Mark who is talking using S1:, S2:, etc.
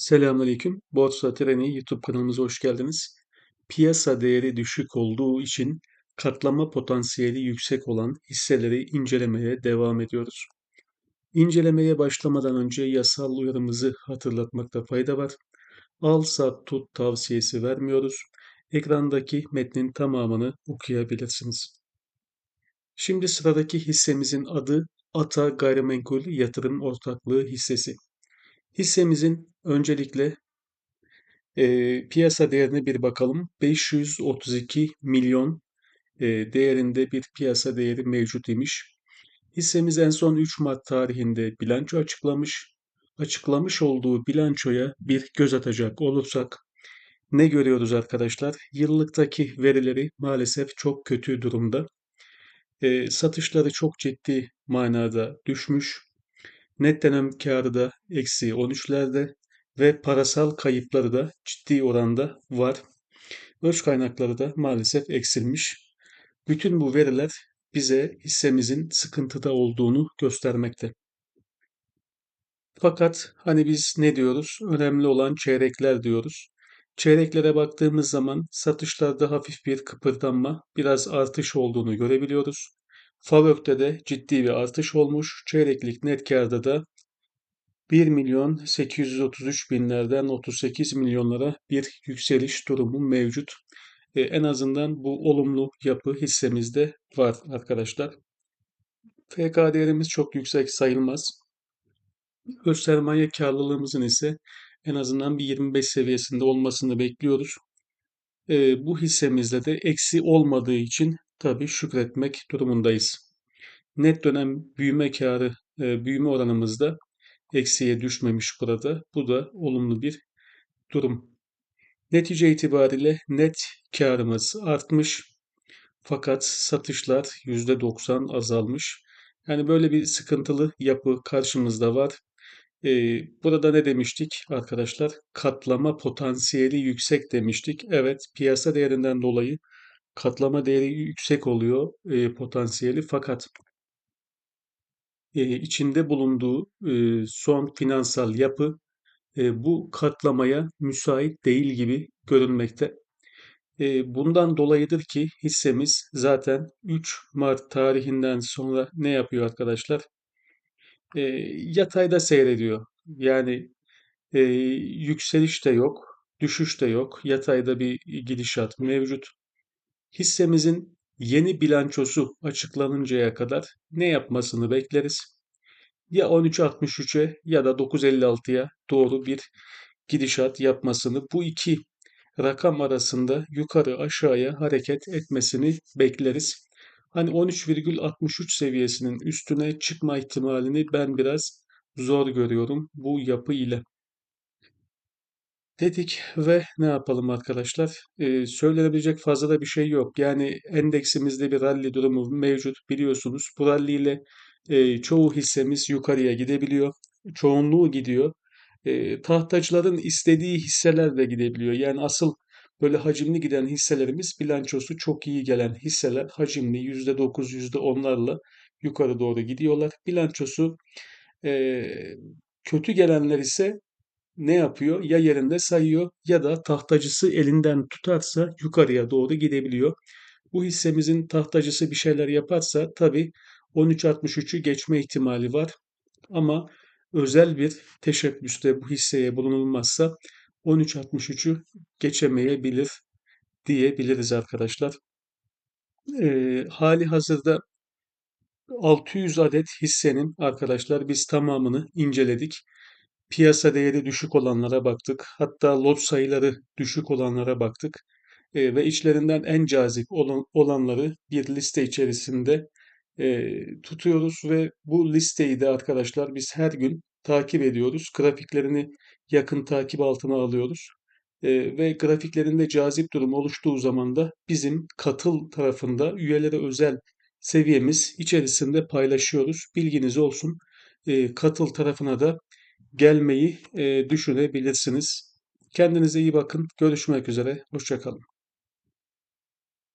S1: Selamünaleyküm. Borsa Treni YouTube kanalımıza hoş geldiniz. Piyasa değeri düşük olduğu için katlama potansiyeli yüksek olan hisseleri incelemeye devam ediyoruz. İncelemeye başlamadan önce yasal uyarımızı hatırlatmakta fayda var. Al sat tut tavsiyesi vermiyoruz. Ekrandaki metnin tamamını okuyabilirsiniz. Şimdi sıradaki hissemizin adı Ata Gayrimenkul Yatırım Ortaklığı hissesi. Hissemizin öncelikle e, piyasa değerine bir bakalım. 532 milyon e, değerinde bir piyasa değeri mevcut imiş. Hissemiz en son 3 Mart tarihinde bilanço açıklamış. Açıklamış olduğu bilançoya bir göz atacak olursak ne görüyoruz arkadaşlar? Yıllıktaki verileri maalesef çok kötü durumda. E, satışları çok ciddi manada düşmüş. Net dönem karı da eksi 13'lerde ve parasal kayıpları da ciddi oranda var. Öz kaynakları da maalesef eksilmiş. Bütün bu veriler bize hissemizin sıkıntıda olduğunu göstermekte. Fakat hani biz ne diyoruz? Önemli olan çeyrekler diyoruz. Çeyreklere baktığımız zaman satışlarda hafif bir kıpırdanma, biraz artış olduğunu görebiliyoruz. Favök'te de ciddi bir artış olmuş. Çeyreklik net karda da 1 milyon 833 binlerden 38 milyonlara bir yükseliş durumu mevcut. E, en azından bu olumlu yapı hissemizde var arkadaşlar. FK değerimiz çok yüksek sayılmaz. Öz sermaye karlılığımızın ise en azından bir 25 seviyesinde olmasını bekliyoruz. E, bu hissemizde de eksi olmadığı için tabii şükretmek durumundayız. Net dönem büyüme karı, e, büyüme oranımızda eksiye düşmemiş burada. Bu da olumlu bir durum. Netice itibariyle net karımız artmış fakat satışlar %90 azalmış. Yani böyle bir sıkıntılı yapı karşımızda var. Ee, burada ne demiştik arkadaşlar? Katlama potansiyeli yüksek demiştik. Evet piyasa değerinden dolayı katlama değeri yüksek oluyor e, potansiyeli fakat e, içinde bulunduğu e, son finansal yapı e, bu katlamaya müsait değil gibi görünmekte. E, bundan dolayıdır ki hissemiz zaten 3 Mart tarihinden sonra ne yapıyor arkadaşlar? E, yatayda seyrediyor. Yani e, yükseliş de yok, düşüş de yok. Yatayda bir gidişat mevcut. Hissemizin yeni bilançosu açıklanıncaya kadar ne yapmasını bekleriz? Ya 13.63'e ya da 9.56'ya doğru bir gidişat yapmasını bu iki rakam arasında yukarı aşağıya hareket etmesini bekleriz. Hani 13,63 seviyesinin üstüne çıkma ihtimalini ben biraz zor görüyorum bu yapı ile dedik ve ne yapalım arkadaşlar? Ee, söylenebilecek fazla da bir şey yok. Yani endeksimizde bir rally durumu mevcut biliyorsunuz. Bu rally ile e, çoğu hissemiz yukarıya gidebiliyor. Çoğunluğu gidiyor. E, tahtacıların istediği hisseler de gidebiliyor. Yani asıl böyle hacimli giden hisselerimiz bilançosu çok iyi gelen hisseler hacimli %9, %10'larla yukarı doğru gidiyorlar. Bilançosu e, kötü gelenler ise ne yapıyor? Ya yerinde sayıyor ya da tahtacısı elinden tutarsa yukarıya doğru gidebiliyor. Bu hissemizin tahtacısı bir şeyler yaparsa tabii 13.63'ü geçme ihtimali var. Ama özel bir teşebbüste bu hisseye bulunulmazsa 13.63'ü geçemeyebilir diyebiliriz arkadaşlar. E, hali hazırda 600 adet hissenin arkadaşlar biz tamamını inceledik. Piyasa değeri düşük olanlara baktık. Hatta lot sayıları düşük olanlara baktık. E, ve içlerinden en cazip olan, olanları bir liste içerisinde e, tutuyoruz ve bu listeyi de arkadaşlar biz her gün takip ediyoruz. Grafiklerini yakın takip altına alıyoruz. E, ve grafiklerinde cazip durum oluştuğu zaman da bizim katıl tarafında üyelere özel seviyemiz içerisinde paylaşıyoruz. Bilginiz olsun. E, katıl tarafına da gelmeyi düşünebilirsiniz. Kendinize iyi bakın. Görüşmek üzere. Hoşçakalın.